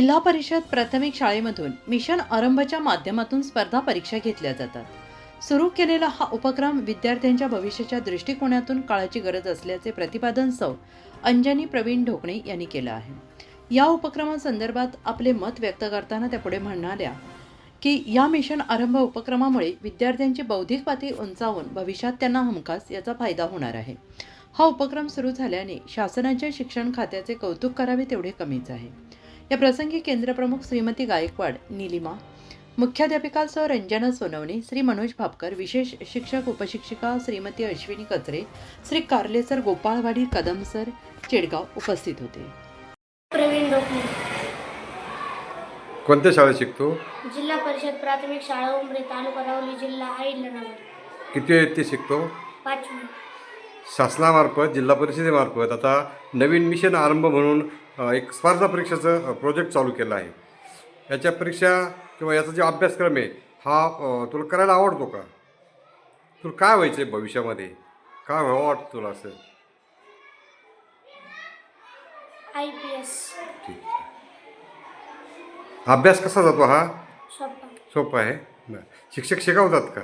जिल्हा परिषद प्राथमिक शाळेमधून मिशन आरंभच्या माध्यमातून स्पर्धा परीक्षा घेतल्या जातात. सुरू केलेला हा उपक्रम विद्यार्थ्यांच्या भविष्याच्या दृष्टिकोनातून काळाची गरज असल्याचे प्रतिपादन सौ. अंजनी प्रवीण ढोकणे यांनी केलं आहे. या उपक्रमासंदर्भात आपले मत व्यक्त करताना त्या पुढे म्हणाल्या की या मिशन आरंभ उपक्रमामुळे विद्यार्थ्यांची बौद्धिक पातळी उंचावून भविष्यात त्यांना हमखास याचा फायदा होणार आहे. हा उपक्रम सुरू झाल्याने शासनाच्या शिक्षण खात्याचे कौतुक करावे तेवढे कमीच आहे. या प्रसंगी केंद्रप्रमुख श्रीमती गायकवाड निलिमा मुख्याध्यापिका सर रंजना सोनवणे श्री मनोज भापकर विशेष शिक्षक उपशिक्षिका श्रीमती अश्विनी कचरे श्री कारले सर गोपाळवाडी कदम सर चेडगाव उपस्थित होते. प्रवीण कोणत्या शाळेत शिकतो? जिल्हा परिषद प्राथमिक शाळा उमरे तालुका रावली जिल्हा अहिल्यानगर किती ते शिकतो? पाचवी शासनामार्फत जिल्हा परिषदेमार्फत आता नवीन मिशन आरंभ म्हणून एक स्पर्धा परीक्षेचं प्रोजेक्ट चालू केलं आहे. याच्या परीक्षा किंवा याचा जो अभ्यासक्रम आहे हा तुला करायला आवडतो का? तुला काय व्हायचं आहे भविष्यामध्ये? काय व्हावं वाटतं तुला असं? I P S. ठीक अभ्यास कसा जातो हा? सोपा. आहे? बरं. शिक्षक शिकवतात का?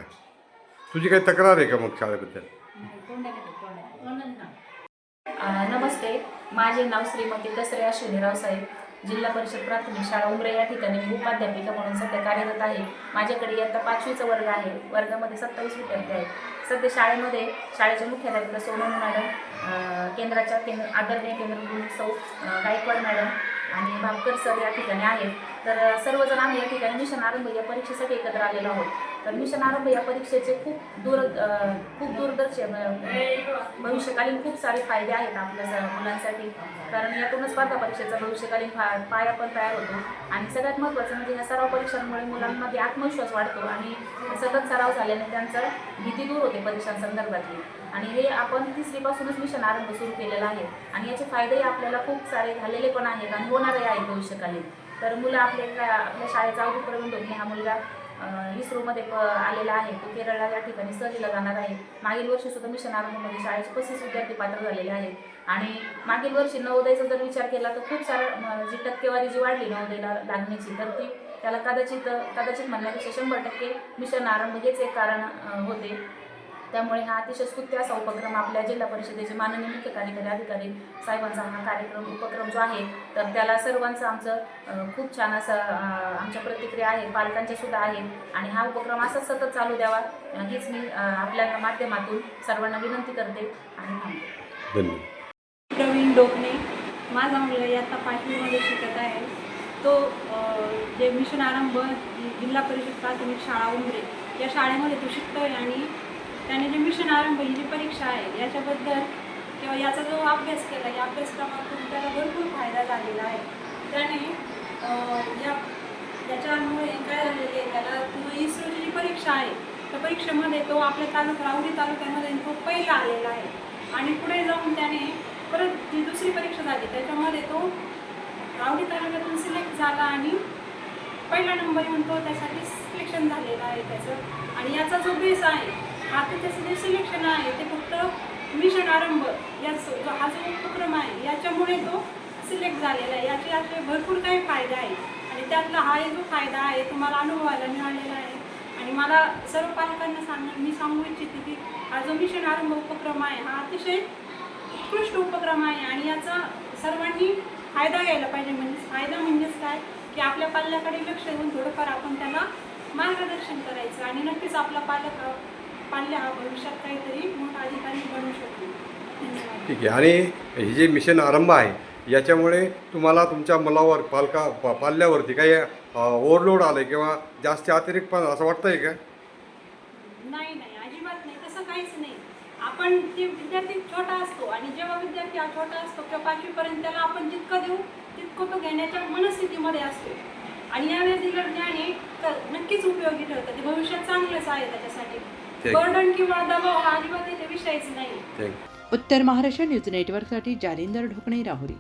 तुझी काही तक्रार आहे का मग शाळेबद्दल? नमस्ते. माझे नाव श्रीमती दसरे अश्विनी रावसाहेब जिल्हा परिषद प्राथमिक शाळा उमरे या ठिकाणी मी उपाध्यापिका म्हणून सध्या कार्यरत आहे. माझ्याकडे इयत्ता पाचवीचा वर्ग आहे. वर्गामध्ये सत्तावीस विद्यार्थी आहेत. सध्या शाळेमध्ये शाळेचे मुख्याध्यापिका सोनम मॅडम केंद्राच्या केंद्र आदरणीय केंद्र सौ गायकवाड मॅडम आणि भापकर सर या ठिकाणी आहेत. तर सर्वजण आम्ही या ठिकाणी मिशन आरंभ या परीक्षेसाठी एकत्र आलेलो आहोत. तर मिशन आरंभ या परीक्षेचे खूप दूर खूप दूरदर्शी भविष्यकालीन खूप सारे फायदे आहेत आपल्या स- मुलांसाठी. कारण यातूनच स्पर्धा परीक्षेचा भविष्यकालीन फा पाया पण तयार होतो. आणि सगळ्यात महत्त्वाचं म्हणजे ह्या सराव परीक्षांमुळे मुलांमध्ये आत्मविश्वास वाढतो आणि सतत सराव झाल्याने त्यांचं भीती दूर होते परीक्षांसंदर्भातली आणि हे आपण तिसरीपासूनच मिशन आरंभ सुरू केलेलं आहे. आणि याचे फायदेही आपल्याला खूप सारे झालेले पण आहेत आणि होणारही आहेत भविष्यकालीन. तर मुलं आपल्या आपल्या शाळेचा अगदी प्रवीण डोकणे हा मुलगा इस्रोमध्ये प आलेला आहे. तो केरळला या ठिकाणी सहलीला जाणार आहे. मागील वर्षी सुद्धा मिशन आरंभमध्ये शाळेचे पस्तीस विद्यार्थी पात्र झालेले आहेत. आणि मागील वर्षी नवोदयचा जर विचार केला तर खूप सारं जी टक्केवारी जी वाढली नवोदयला लागण्याची तर ती त्याला कदाचित कदाचित म्हणण्यापेक्षा शंभर टक्के मिशन आरंभ हेच एक कारण होते. त्यामुळे हा अतिशय स्तुत्य असा उपक्रम आपल्या जिल्हा परिषदेचे माननीय मुख्य कार्यकारी अधिकारी साहेबांचा हा कार्यक्रम उपक्रम जो आहे तर त्याला सर्वांचं आमचं खूप छान असं आमच्या प्रतिक्रिया आहेत पालकांच्या सुद्धा आहेत आणि हा उपक्रम असाच सतत चालू द्यावा हीच मी आपल्या माध्यमातून सर्वांना विनंती करते आणि थांबते. प्रवीण डोकणे माझा मुलगा इयत्ता पाचवीमध्ये शिकत आहे. तो जे मिशन आरंभ जिल्हा परिषद प्राथमिक शाळा उमरे या शाळेमध्ये तो शिकतोय आणि त्याने जे मिशन आरंभ ही जी परीक्षा आहे याच्याबद्दल किंवा याचा जो अभ्यास केला या अभ्यासक्रमातून त्याला भरपूर फायदा झालेला आहे. त्याने या याच्यामुळे काय झालेलं आहे त्याला तो इस्रोची जी परीक्षा आहे त्या परीक्षेमध्ये तो आपल्या तालुका राहुरी तालुक्यामध्ये तो पहिला आलेला आहे. आणि पुढे जाऊन त्याने परत जी दुसरी परीक्षा झाली त्याच्यामध्ये तो रावडी तालुक्यातून सिलेक्ट झाला आणि पहिला नंबर येऊन तो त्यासाठी सिलेक्शन झालेला आहे त्याचं. आणि याचा जो बेस आहे आता त्याचं जे सिलेक्शन आहे ते फक्त मिशन आरंभ या जो हा जो उपक्रम आहे याच्यामुळे तो सिलेक्ट झालेला आहे. याचे असे भरपूर काही फायदे आहेत. आणि त्यातला हा एक जो फायदा आहे तो मला अनुभवायला मिळालेला आहे. आणि मला सर्व पालकांना सांग मी सांगू इच्छिते की हा जो मिशन आरंभ उपक्रम आहे हा अतिशय उत्कृष्ट उपक्रम आहे. आणि याचा सर्वांनी फायदा घ्यायला पाहिजे. म्हणजे फायदा म्हणजेच काय? की आपल्या पाल्याकडे लक्ष देऊन थोडंफार आपण त्याला मार्गदर्शन करायचं. आणि नक्कीच आपला पालक पाल्य भविष्यात काहीतरी मोठा अधिकारी बनू शकतो. धन्यवाद. ठीक आहे. आणि हे जे मिशन आरंभ आहे याच्यामुळे तुम्हाला तुमच्या मुलावर पालका पा पाल्यावरती काही ओव्हरलोड आलं किंवा जास्त अतिरिक्त पण असं वाटतंय का? नाही नाही. अजिबात नाही. तसं काहीच नाही. आपण ते विद्यार्थी छोटा असतो आणि जेव्हा विद्यार्थी हा छोटा असतो किंवा पाचवीपर्यंत त्याला आपण जितकं देऊ तितकं तो घेण्याच्या मनस्थितीमध्ये असतो. आणि यावेळेस दिलं ज्ञान हे नक्कीच उपयोगी ठरतं. ते भविष्यात चांगलंच आहे त्याच्यासाठी. बर्डन किंवा दबाव हा अजिबात इथे विषयच नाही. Thank you Uttar Maharashtra news नेटवर्कसाठी जालिंदर ढोकणे राहुरी.